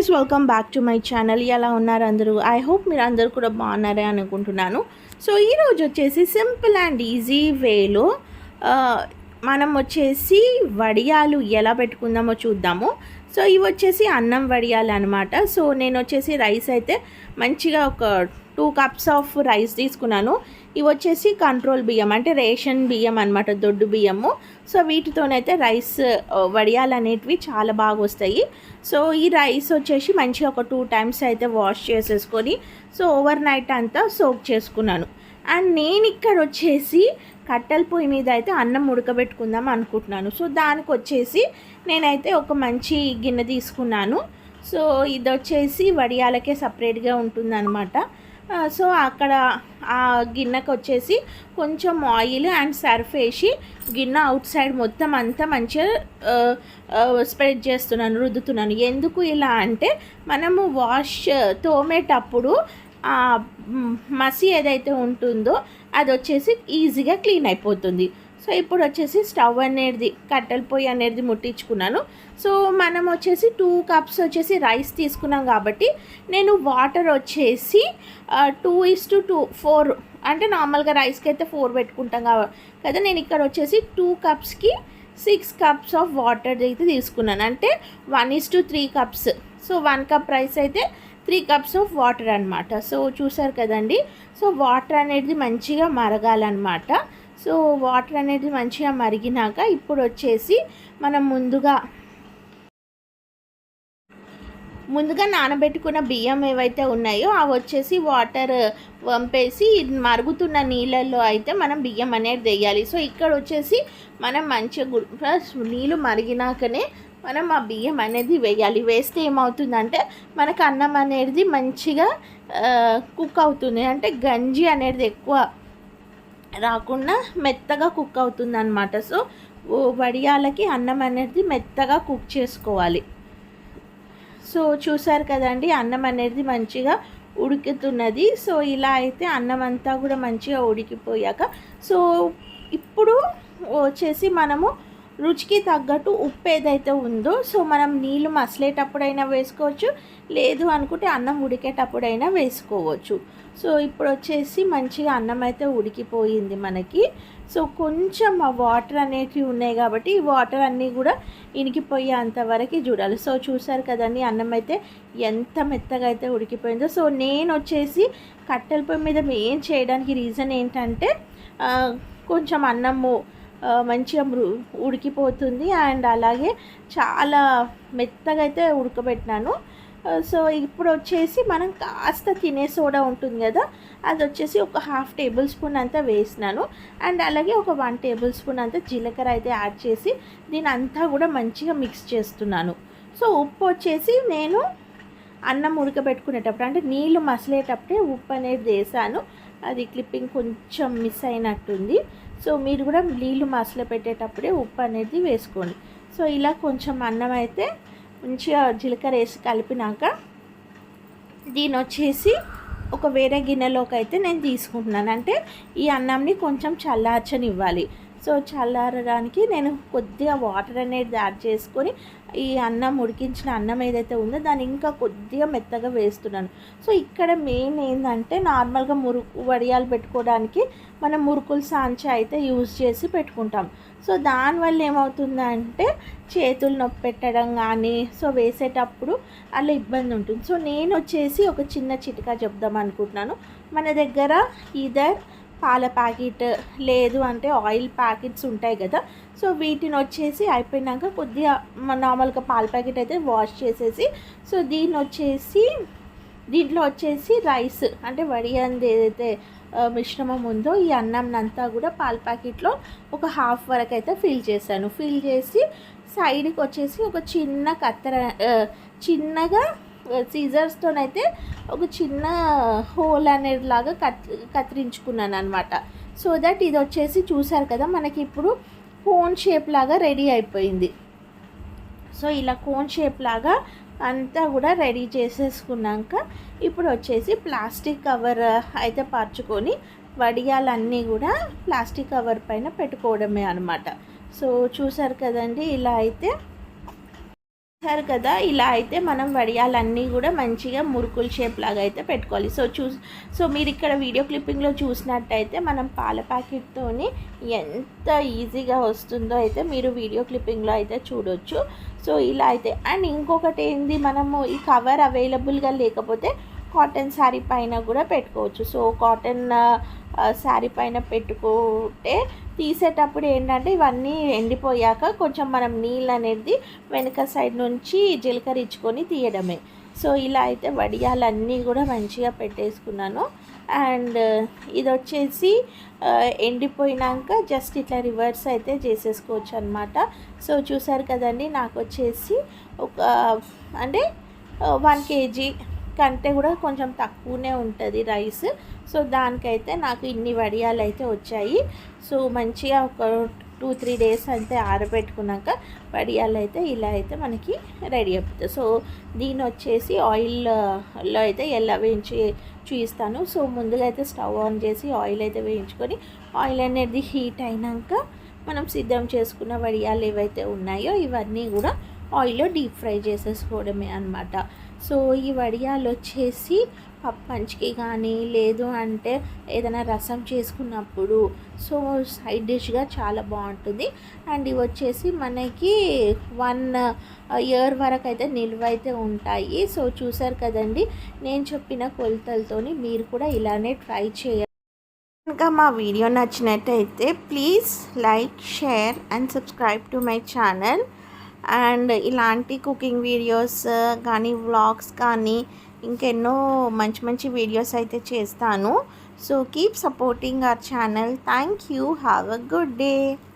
Guys welcome back to my channel. ఎలా ఉన్నారు అందరూ? ఐ హోప్ మీరు అందరూ కూడా బాగున్నారే అనుకుంటున్నాను. సో ఈరోజు వచ్చేసి సింపుల్ అండ్ ఈజీ వేలో మనం వచ్చేసి వడియాలు ఎలా పెట్టుకుందామో చూద్దాము. సో ఇవి వచ్చేసి అన్నం వడియాలు అనమాట సో నేను వచ్చేసి రైస్ అయితే మంచిగా ఒక టూ కప్స్ ఆఫ్ రైస్ తీసుకున్నాను. ఇవి వచ్చేసి కంట్రోల్ బియ్యం అంటే రేషన్ బియ్యం అనమాట దొడ్డు బియ్యము. సో వీటితోనైతే రైస్ వడియాలు అనేటివి చాలా బాగా వస్తాయి. సో ఈ రైస్ వచ్చేసి మంచిగా ఒక టూ టైమ్స్ అయితే వాష్ చేసేసుకొని సో ఓవర్ నైట్ అంతా సోక్ చేసుకున్నాను. అండ్ నేను ఇక్కడ వచ్చేసి కట్టెల పొయ్యి మీద అయితే అన్నం ఉడకబెట్టుకుందాం అనుకుంటున్నాను. సో దానికి వచ్చేసి నేనైతే ఒక మంచి గిన్నె తీసుకున్నాను. సో ఇది వచ్చేసి వడియాలకే సపరేట్గా ఉంటుందన్నమాట. సో అక్కడ ఆ గిన్నెకి వచ్చేసి కొంచెం ఆయిల్ అండ్ సర్ఫ్ వేసి గిన్నె అవుట్ సైడ్ మొత్తం అంతా మంచిగా స్ప్రెడ్ చేస్తున్నాను రుద్దుతున్నాను. ఎందుకు ఇలా అంటే మనము వాష్ తోమేటప్పుడు మసి ఏదైతే ఉంటుందో అది వచ్చేసి ఈజీగా క్లీన్ అయిపోతుంది. సో ఇప్పుడు వచ్చేసి స్టవ్ అనేది కట్టెల పొయ్యి అనేది ముట్టించుకున్నాను. సో మనం వచ్చేసి టూ కప్స్ వచ్చేసి రైస్ తీసుకున్నాం కాబట్టి నేను వాటర్ వచ్చేసి two is to two four అంటే నార్మల్గా రైస్కి అయితే ఫోర్ పెట్టుకుంటాం కదా నేను ఇక్కడ వచ్చేసి టూ కప్స్కి సిక్స్ కప్స్ ఆఫ్ వాటర్ అయితే తీసుకున్నాను. అంటే one is to three cups. So one cup rice అయితే త్రీ కప్స్ ఆఫ్ వాటర్ అనమాట సో చూసారు కదండి? సో వాటర్ అనేది మంచిగా మరగాలన్నమాట. సో వాటర్ అనేది మంచిగా మరిగినాక ఇప్పుడు వచ్చేసి మనం ముందుగా ముందుగా నానబెట్టుకున్న బియ్యం ఏవైతే ఉన్నాయో అవి వచ్చేసి వాటర్ వంపేసి మరుగుతున్న నీళ్ళల్లో అయితే మనం బియ్యం అనేది వేయాలి. సో ఇక్కడ వచ్చేసి మనం మంచిగా నీళ్ళు మరిగినాకనే మనం ఆ బియ్యం అనేది వేయాలి. వేస్తే ఏమవుతుందంటే మనకు అన్నం అనేది మంచిగా కుక్ అవుతుంది. అంటే గంజి అనేది ఎక్కువ రాకుండా మెత్తగా కుక్ అవుతుంది అనమాట సో వడియాలకి అన్నం అనేది మెత్తగా కుక్ చేసుకోవాలి. సో చూసారు కదండి అన్నం అనేది మంచిగా ఉడుకుతున్నది. సో ఇలా అయితే అన్నం అంతా కూడా మంచిగా ఉడికిపోయాక సో ఇప్పుడు వచ్చేసి మనము రుచికి తగ్గట్టు ఉప్పు ఏదైతే ఉందో సో మనం నీళ్ళు మసలేటప్పుడైనా వేసుకోవచ్చు లేదు అనుకుంటే అన్నం ఉడికేటప్పుడైనా వేసుకోవచ్చు. సో ఇప్పుడు వచ్చేసి మంచిగా అన్నం అయితే ఉడికిపోయింది మనకి. సో కొంచెం ఆ వాటర్ అనేటివి ఉన్నాయి కాబట్టి ఈ వాటర్ అన్నీ కూడా ఇనికిపోయే అంతవరకు చూడాలి. సో చూసారు కదండి అన్నం అయితే ఎంత మెత్తగా అయితే ఉడికిపోయిందో. సో నేను వచ్చేసి కట్టెల పొయ్యి మీద మెయిన్ చేయడానికి రీజన్ ఏంటంటే కొంచెం అన్నము మంచిగా ఉడికిపోతుంది. అండ్ అలాగే చాలా మెత్తగా అయితే ఉడకబెట్టినాను. సో ఇప్పుడు వచ్చేసి మనం కాస్త తినే సోడా ఉంటుంది కదా అది వచ్చేసి ఒక హాఫ్ టేబుల్ స్పూన్ అంతా వేసినాను. అండ్ అలాగే ఒక వన్ టేబుల్ స్పూన్ అంతా జీలకర్ర అయితే యాడ్ చేసి దీని అంతా కూడా మంచిగా మిక్స్ చేస్తున్నాను. సో ఉప్పు వచ్చేసి నేను అన్నం ఉడకబెట్టుకునేటప్పుడు అంటే నీళ్ళు మసలేటప్పుడే ఉప్పు అనేది వేసాను. అది క్లిప్పింగ్ కొంచెం మిస్ అయినట్టుంది. సో మీరు కూడా నీళ్ళు మసలు పెట్టేటప్పుడే ఉప్పు అనేది వేసుకోండి. సో ఇలా కొంచెం అన్నం అయితే మంచిగా జీలకర్ర వేసి కలిపినాక దీని వచ్చేసి ఒక వేరే గిన్నెలోకి అయితే నేను తీసుకుంటున్నాను. అంటే ఈ అన్నంని కొంచెం చల్లార్చనివ్వాలి. సో చల్లారడానికి నేను కొద్దిగా వాటర్ అనేది యాడ్ చేసుకొని ఈ అన్నం ఉడికించిన అన్నం ఏదైతే ఉందో దాన్ని ఇంకా కొద్దిగా మెత్తగా వేస్తున్నాను. సో ఇక్కడ మెయిన్ ఏంటంటే నార్మల్గా మురుకు వడియాలు పెట్టుకోవడానికి మనం మురుకులు సాంచి అయితే యూజ్ చేసి పెట్టుకుంటాం. సో దానివల్ల ఏమవుతుందంటే చేతులు నొప్పి పెట్టడం కానీ సో వేసేటప్పుడు అలా ఇబ్బంది ఉంటుంది. సో నేను వచ్చేసి ఒక చిన్న చిటికా చెప్దాం అనుకుంటున్నాను. మన దగ్గర ఇదర్ పాల ప్యాకెట్ లేదు అంటే ఆయిల్ ప్యాకెట్స్ ఉంటాయి కదా. సో వీటిని వచ్చేసి అయిపోయినాక కొద్దిగా నార్మల్గా పాల ప్యాకెట్ అయితే వాష్ చేసేసి సో దీన్ని వచ్చేసి దీంట్లో వచ్చేసి రైస్ అంటే వడియంది ఏదైతే మిశ్రమం ఉందో ఈ అన్నంనంతా కూడా పాల ప్యాకెట్లో ఒక హాఫ్ వరకు అయితే ఫిల్ చేశాను. ఫిల్ చేసి సైడ్కి వచ్చేసి ఒక చిన్న కత్తెర చిన్నగా సీజర్స్తోనైతే ఒక చిన్న హోల్ అనేది లాగా కత్ కత్తిరించుకున్నాను అనమాట సో దట్ ఇది వచ్చేసి చూసారు కదా మనకి ఇప్పుడు కోన్ షేప్ లాగా రెడీ అయిపోయింది. సో ఇలా కోన్ షేప్ లాగా అంతా కూడా రెడీ చేసేసుకున్నాక ఇప్పుడు వచ్చేసి ప్లాస్టిక్ కవర్ అయితే పరుచుకొని వడియాలన్నీ కూడా ప్లాస్టిక్ కవర్ పైన పెట్టుకోవడమే అనమాట సో చూసారు కదండి ఇలా అయితే చూసారు కదా ఇలా అయితే మనం వడియాలన్నీ కూడా మంచిగా మురుకుల షేప్ లాగా అయితే పెట్టుకోవాలి. సో చూ సో మీరు ఇక్కడ వీడియో క్లిప్పింగ్లో చూసినట్టయితే మనం పాల ప్యాకెట్తోని ఎంత ఈజీగా వస్తుందో అయితే మీరు వీడియో క్లిప్పింగ్లో అయితే చూడొచ్చు. సో ఇలా అయితే అండ్ ఇంకొకటి ఏంది మనము ఈ కవర్ అవైలబుల్గా లేకపోతే కాటన్ శారీ పైన కూడా పెట్టుకోవచ్చు. సో కాటన్ శారీ పైన పెట్టుకుంటే తీసేటప్పుడు ఏంటంటే ఇవన్నీ ఎండిపోయాక కొంచెం మనం నీళ్ళు అనేది వెనక సైడ్ నుంచి జీలకరించుకొని తీయడమే. సో ఇలా అయితే వడియాలన్నీ కూడా మంచిగా పెట్టేసుకున్నాను. అండ్ ఇది వచ్చేసి ఎండిపోయినాక జస్ట్ ఇట్లా రివర్స్ అయితే చేసేసుకోవచ్చు అనమాట సో చూసారు కదండి నాకు వచ్చేసి ఒక అంటే వన్ కేజీ కంటే కూడా కొంచెం తక్కువనే ఉంటుంది రైస్. సో దానికైతే నాకు ఇన్ని వడియాలు అయితే వచ్చాయి. సో మంచిగా ఒక టూ త్రీ డేస్ అయితే ఆరబెట్టుకున్నాక వడియాలు అయితే ఇలా అయితే మనకి రెడీ అవుతుంది. సో దీని వచ్చేసి ఆయిల్లో అయితే ఎలా వేయించి చూపిస్తాను సో ముందుగా అయితే స్టవ్ ఆన్ చేసి ఆయిల్ అయితే వేయించుకొని ఆయిల్ అనేది హీట్ అయినాక మనం సిద్ధం చేసుకున్న వడియాలు ఏవైతే ఉన్నాయో ఇవన్నీ కూడా ఆయిల్లో డీప్ ఫ్రై చేసేసుకోవడమే అనమాట సో ఈ వడియాలు వచ్చేసి పప్పు పంచికి కానీ లేదు అంటే ఏదైనా రసం చేసుకున్నప్పుడు. సో సైడ్ డిష్గా చాలా బాగుంటుంది అండ్ ఇవి వచ్చేసి మనకి వన్ ఇయర్ వరకు అయితే నిల్వ అయితే ఉంటాయి. సో చూసారు కదండి నేను చెప్పిన కొలతలతోని మీరు కూడా ఇలానే ట్రై చేయాలి ఇంకా మా వీడియో నచ్చినట్టయితే please like share and subscribe to my channel. And ఇలాంటి కుకింగ్ వీడియోస్ కానీ వ్లాగ్స్ కానీ ఇంకెన్నో మంచి మంచి వీడియోస్ అయితే చేస్తాను. So keep supporting our channel thank you have a good day